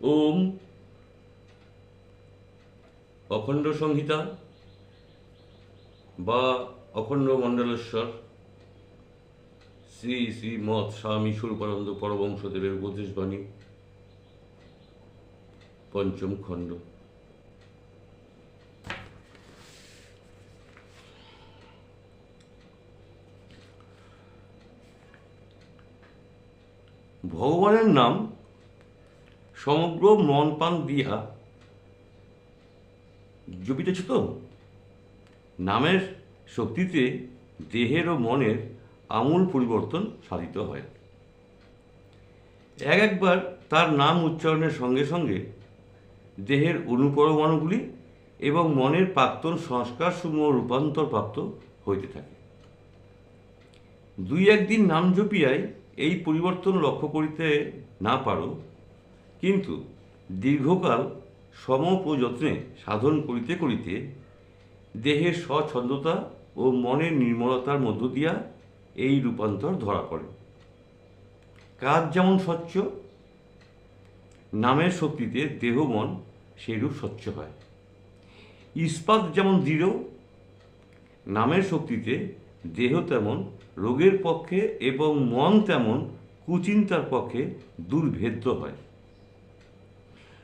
ওম। অখণ্ড সংহিতা বা অখণ্ড মণ্ডলেশ্বর। শ্রী শ্রী মৎ স্বামী স্বরূপানন্দ পরবংশদেবের উপদেশবাণী। পঞ্চম খণ্ড। ভগবানের নাম সমগ্র মন পান দিয়া জপিতেছ তো নামের শক্তিতে দেহের ও মনের আমূল পরিবর্তন সাধিত হয়। এক একবার তার নাম উচ্চারণের সঙ্গে সঙ্গে দেহের অনুপরমাণুগুলি এবং মনের প্রাক্তন সংস্কারসমূহ রূপান্তর প্রাপ্ত হইতে থাকে। দুই একদিন নাম জপিয়ায় এই পরিবর্তন লক্ষ্য করিতে না পারো কিন্তু দীর্ঘকাল সমপ্রযত্নে সাধন করিতে করিতে দেহের স্বচ্ছন্দতা ও মনের নির্মলতার মধ্য দিয়া এই রূপান্তর ধরা পড়ে। কাজ যেমন স্বচ্ছ, নামের শক্তিতে দেহ মন সেইরূপ স্বচ্ছ হয়। ইস্পাত যেমন দৃঢ়, নামের শক্তিতে দেহ তেমন, রোগের পক্ষে এবং মন তেমন, কুচিন্তার পক্ষে দুর্ভেদ্য হয়।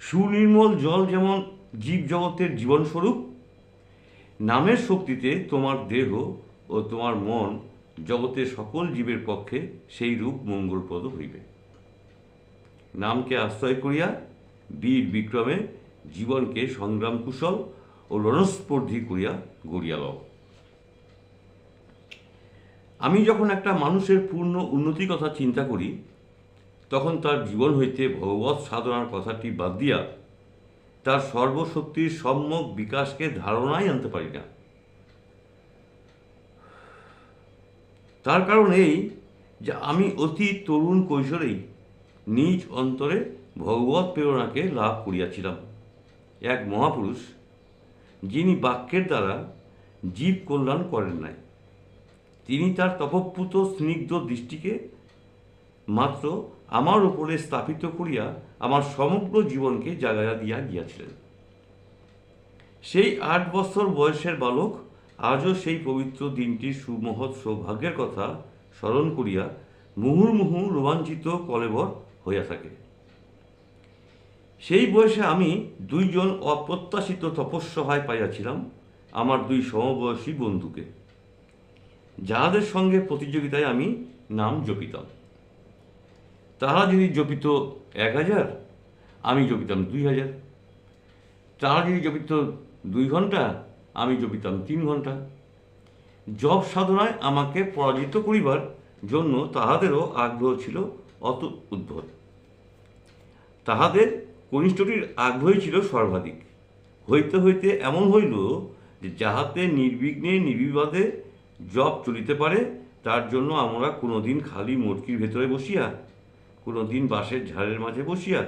সুনির্মল জল যেমন জীব জগতের জীবনস্বরূপ, নামের শক্তিতে তোমার দেহ ও তোমার মন জগতের সকল জীবের পক্ষে সেই রূপ মঙ্গলপ্রদ হইবে। নামকে আশ্রয় করিয়া বীর বিক্রমে জীবনকে সংগ্রাম কুশল ও রণস্পর্ধী করিয়া গড়িয়া লও। আমি যখন একটা মানুষের পূর্ণ উন্নতির কথা চিন্তা করি তখন তার জীবন হইতে ভগবত সাধনার কথাটি বাদ দিয়া তার সর্বশক্তির সম্যক বিকাশকে ধারণাই আনতে পারি না। তার কারণ এই যে আমি অতি তরুণ কৈশোরেই নিজ অন্তরে ভগবত প্রেরণাকে লাভ করিয়াছিলাম। এক মহাপুরুষ যিনি বাক্যের দ্বারা জীব কল্যাণ করেন নাই, তিনি তার তপপ্লুত স্নিগ্ধ দৃষ্টিকে মাত্র আমার উপরে স্থাপিত করিয়া আমার সমগ্র জীবনকে জাগাইয়া দিয়া গিয়াছিলেন। সেই আট বছর বয়সের বালক আজও সেই পবিত্র দিনটির সুমহৎ সৌভাগ্যের কথা স্মরণ করিয়া মুহুর্মুহু রোমাঞ্চিত কলেবর হইয়া থাকে। সেই বয়সে আমি দুইজন অপ্রত্যাশিত তপস্যায় পাইয়াছিলাম আমার দুই সমবয়সী বন্ধুকে। যাহাদের সঙ্গে প্রতিযোগিতায় আমি নাম জপিতাম। তারা যদি জপিত এক হাজার, আমি জপিতাম দুই হাজার। তারা যদি জপিত দুই ঘণ্টা, আমি জপিতাম তিন ঘণ্টা। জব সাধনায় আমাকে পরাজিত করিবার জন্য তাহাদেরও আগ্রহ ছিল অত উদ্ভব তাহাদের কনিষ্ঠটির আগ্রহই ছিল সর্বাধিক। হইতে হইতে এমন হইল যে যাহাতে নির্বিঘ্নে নির্বিবাদে জব চলিতে পারে, তার জন্য আমরা কোনোদিন খালি মটকির ভেতরে বসিয়া কোনো দিন বাঁশের ঝাড়ের মাঝে বসিয়া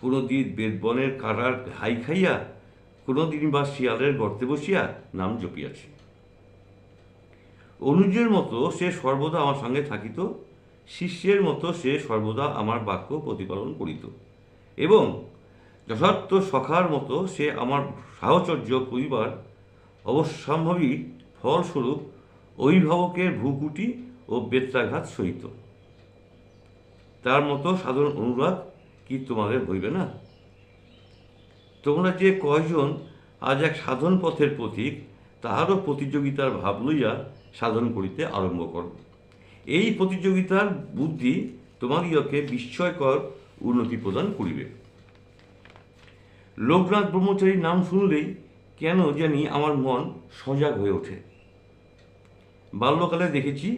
কোনো দিন বেদবনের কাটার হাই খাইয়া কোনো দিন বা শিয়ালের গর্তে বসিয়া নাম জপিয়াছে। অনুজের মতো সে সর্বদা আমার সঙ্গে থাকিত, শিষ্যের মতো সে সর্বদা আমার বাক্য প্রতিপালন করিত। এবং যথার্থ সখার মতো সে আমার সাহচর্য করিবার অবশ্যম্ভাবী ফলস্বরূপ অভিভাবকের ভূকুটি ও বেত্রাঘাত সহিত। তার মতো সাধারণ অনুরাগ কি তোমাদের হইবে না? তোমরা যে কয়জন আজ এক সাধন পথের পথিক তাহারও প্রতিযোগিতার ভাব লইয়া সাধন করিতে আরম্ভ করো। এই প্রতিযোগিতার বুদ্ধি তোমাদিগকে বিস্ময়কর উন্নতি প্রদান করিবে। লোকনাথ ব্রহ্মচারীর নাম শুনলেই কেন জানি আমার মন সজাগ হয়ে ওঠে। বাল্যকালে দেখেছি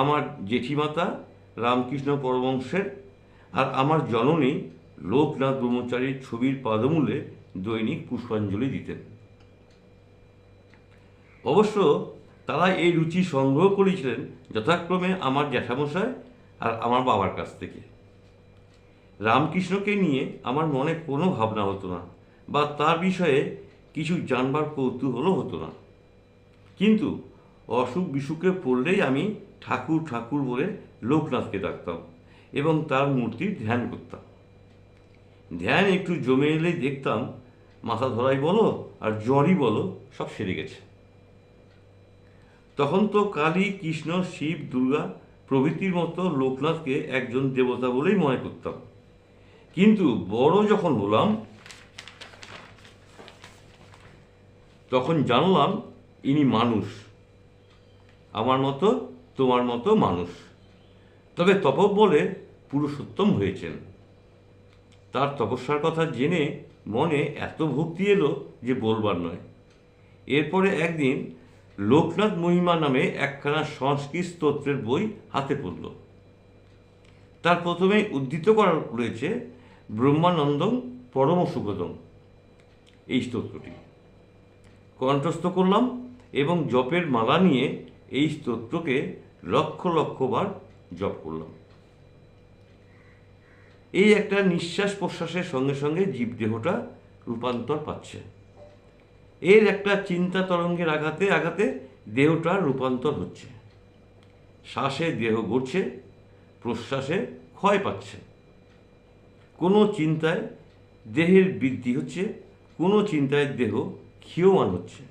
আমার জেঠিমাতা রামকৃষ্ণ পরবংশের আর আমার জননী লোকনাথ ব্রহ্মচারীর ছবির পাদমূলে দৈনিক পুষ্পাঞ্জলি দিতেন। অবশ্য তারা এই রুচি সংগ্রহ করেছিলেন যথাক্রমে আমার জ্যাঠামশাই আর আমার বাবার কাছ থেকে। রামকৃষ্ণকে নিয়ে আমার মনে কোনো ভাবনা হতো না, বা তার বিষয়ে কিছু জানবার কৌতূহলও হতো না। কিন্তু অসুখ বিসুখে পড়লেই আমি ঠাকুর ঠাকুর বলে লোকনাথকে ডাকতাম এবং তার মূর্তির ধ্যান করতাম। ধ্যান একটু জমে এলেই দেখতাম, মাথা ধরাই বলো আর জ্বরই বলো, সব সেরে গেছে। তখন তো কালী, কৃষ্ণ, শিব, দুর্গা প্রভৃতির মতো লোকনাথকে একজন দেবতা বলেই মনে করতাম। কিন্তু বড় যখন হলাম, তখন জানলাম ইনি মানুষ। আমার মতো, তোমার মতো মানুষ। তবে তপবলে পুরুষোত্তম হয়েছেন। তার তপস্যার কথা জেনে মনে এত ভক্তি এলো যে বলবার নয়। এরপরে একদিন লোকনাথ মহিমা নামে একখানা সংস্কৃত স্তোত্রের বই হাতে পড়ল। তার প্রথমে উদ্ধৃত করা রয়েছে ব্রহ্মানন্দম পরম সুখদম এই স্তোত্রটি। কণ্ঠস্থ করলাম এবং জপের মালা নিয়ে এই স্তোত্রকে লক্ষ লক্ষবার জপ করলাম। এই একটা নিঃশ্বাস প্রশ্বাসের সঙ্গে সঙ্গে জীবদেহটা রূপান্তর পাচ্ছে। এর একটা চিন্তা তরঙ্গের আঘাতে আঘাতে দেহটা রূপান্তর হচ্ছে। শ্বাসে দেহ গড়ছে, প্রশ্বাসে ক্ষয় পাচ্ছে। কোনো চিন্তায় দেহের বৃদ্ধি হচ্ছে, কোনো চিন্তায় দেহ ক্ষীয়মান হচ্ছে।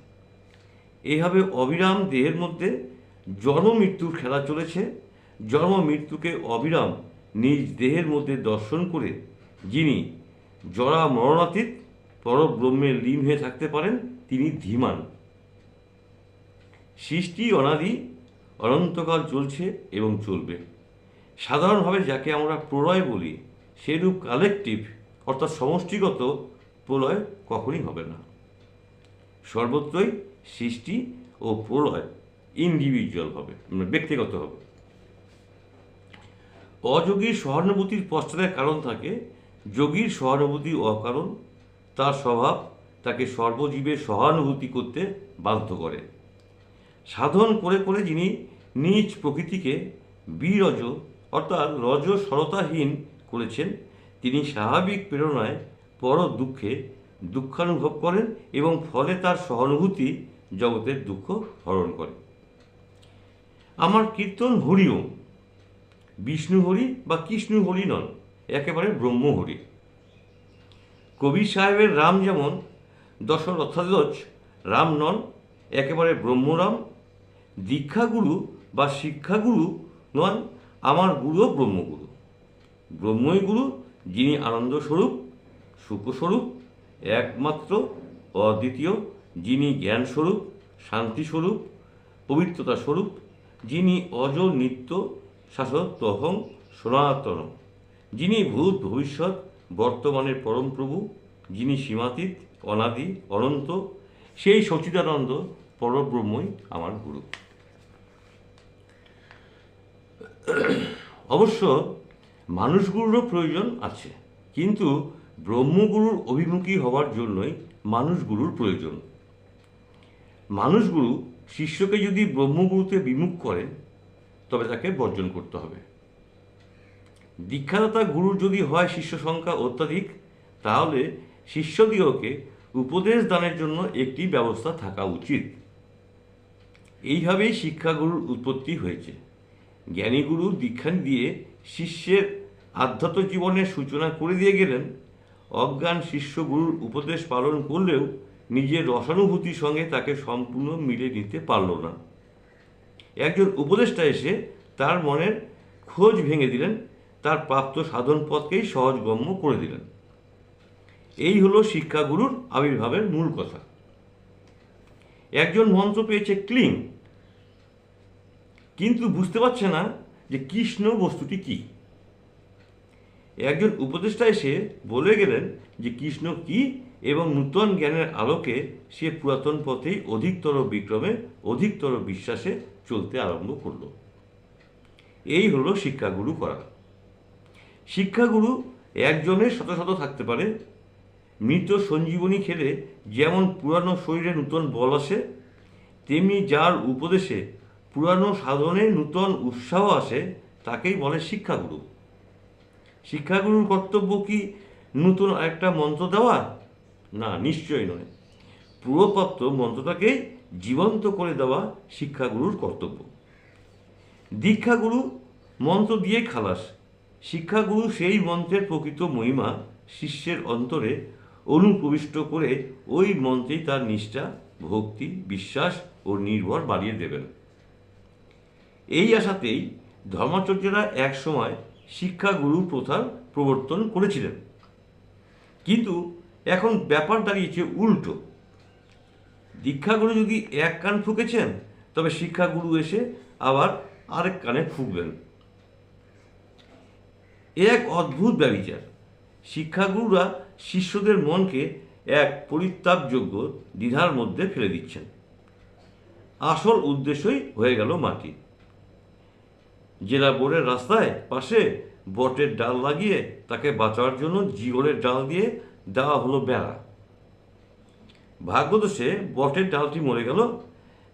এইভাবে অবিরাম দেহের মধ্যে জন্ম মৃত্যুর খেলা চলেছে। জন্ম মৃত্যুকে অবিরাম নিজ দেহের মধ্যে দর্শন করে যিনি জরা মরণাতীত পরব্রহ্মের লীন হয়ে থাকতে পারেন, তিনি ধীমান। সৃষ্টি অনাদি অনন্তকাল চলছে এবং চলবে। সাধারণভাবে যাকে আমরা প্রলয় বলি, সেরূপ কালেকটিভ অর্থাৎ সমষ্টিগত প্রলয় কখনই হবে না। সর্বত্রই সৃষ্টি ও প্রলয় ইন্ডিভিজুয়াল হবে মানে ব্যক্তিগত হবে। অযোগীর সহানুভূতির পশ্চাতের কারণ থাকে, যোগীর সহানুভূতি অকারণ, তার স্বভাব তাকে সর্বজীবের সহানুভূতি করতে বাধ্য করে। সাধন করে করে যিনি নিজ প্রকৃতিকে বিরজ, অর্থাৎ রজ সরতাহীন করেছেন, তিনি স্বাভাবিক প্রেরণায় পর দুঃখে দুঃখানুভব করেন এবং ফলে তার সহানুভূতি জগতের দুঃখ হরণ করে। আমার কীর্তন হরিও, বিষ্ণু হরি বা কৃষ্ণ হরি নন, একেবারে ব্রহ্ম হরি। কবি সাহেবের রাম যেমন, দশরথাধ্বজ রাম নন, একেবারে ব্রহ্মরাম দীক্ষাগুরু বা শিক্ষাগুরু নন, আমার গুরুও ব্রহ্মগুরু। ব্রহ্মই গুরু, যিনি আনন্দস্বরূপ, সুখস্বরূপ একমাত্র অদ্বিতীয় যিনি জ্ঞানস্বরূপ, শান্তিস্বরূপ পবিত্রতা স্বরূপ যিনি অজ নিত্য শাশ্বতহং, সনাতন, যিনি ভূত, ভবিষ্যৎ, বর্তমানের পরম প্রভু, যিনি সীমাতীত, অনাদি, অনন্ত, সেই সচিদানন্দ, পরব্রহ্মই আমার গুরু। অবশ্য মানুষগুরুরও প্রয়োজন আছে, কিন্তু ব্রহ্মগুরুর অভিমুখী হওয়ার জন্যই মানুষগুরুর প্রয়োজন। মানুষগুরু শিষ্যকে যদি ব্রহ্মগুরুতে বিমুখ করে তবে তাকে বর্জন করতে হবে। দীক্ষাদাতা গুরুর যদি হয় শিষ্য সংখ্যা অত্যাধিক, তাহলে শিষ্যদিগকে উপদেশ দানের জন্য একটি ব্যবস্থা থাকা উচিত। এইভাবেই শিক্ষাগুরুর উৎপত্তি হয়েছে। জ্ঞানীগুরু দীক্ষা দিয়ে শিষ্যের আধ্যাত্ম জীবনের সূচনা করে দিয়ে গেলেন। অজ্ঞান শিষ্য গুরুর উপদেশ পালন করলেও নিজের রসানুভূতির সঙ্গে তাকে সম্পূর্ণ মিলে নিতে পারল না। একজন উপদেষ্টা এসে তার মনের খোঁজ ভেঙে দিলেন, তার প্রাপ্ত সাধন পথকেই সহজগম্য করে দিলেন। এই হলো শিক্ষাগুরুর আবির্ভাবের মূল কথা। একজন মন্ত্র পেয়েছে ক্লিং, কিন্তু বুঝতে পারছে না যে কৃষ্ণ বস্তুটি কি। একজন উপদেষ্টা এসে বলে গেলেন যে কৃষ্ণ কি এবং নূতন জ্ঞানের আলোকে সে পুরাতন পথেই অধিকতর বিক্রমে, অধিকতর বিশ্বাসে চলতে আরম্ভ করল। এই হলো শিক্ষাগুরু করা। শিক্ষাগুরু একজনের শত শত থাকতে পারে। মৃত সঞ্জীবনী খেলে যেমন পুরানো শরীরে নূতন বল আসে, তেমনি যার উপদেশে পুরানো সাধনে নূতন উৎসাহ আসে, তাকেই বলে শিক্ষাগুরু। শিক্ষাগুরুর কর্তব্য কি নূতন একটা মন্ত্র দেওয়া? না, নিশ্চয়ই নয়। পূর্বপ্রাপ্ত মন্ত্রটাকে জীবন্ত করে দেওয়া শিক্ষাগুরুর কর্তব্য। দীক্ষাগুরু মন্ত্র দিয়ে খালাস। শিক্ষাগুরু সেই মন্ত্রের প্রকৃত মহিমা শিষ্যের অন্তরে অনুপ্রবিষ্ট করে ওই মন্ত্রেই তার নিষ্ঠা, ভক্তি, বিশ্বাস ও নির্ভর বাড়িয়ে দেবেন। এই আশাতেই ধর্মাচার্যরা একসময় শিক্ষাগুরু প্রথার প্রবর্তন করেছিলেন। কিন্তু এখন ব্যাপার দাঁড়িয়েছে উল্টো। দীক্ষাগুরু যদি এক কান ফুঁকেছেন, তবে শিক্ষাগুরু এসে আবার আরেক কানে ফুঁকবেন। এক অদ্ভুত ব্যবিচার। শিক্ষাগুরুরা শিষ্যদের মনকে এক পরিত্যাগযোগ্য দ্বিধার মধ্যে ফেলে দিচ্ছেন। আসল উদ্দেশ্যই হয়ে গেল মাটি। জেলা বোর্ডের রাস্তায় পাশে বটের ডাল লাগিয়ে তাকে বাঁচাবার জন্য জিওলের ডাল দিয়ে দেওয়া হলো বেড়া। ভাগ্যদোষে বটের ডালটি মরে গেল,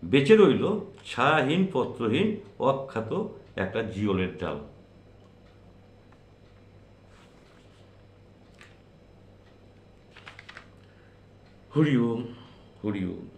বেঁচে রইল ছায়াহীন পত্রহীন অখ্যাত একটা জিওলের ডাল। হরি ওম হরি ওম।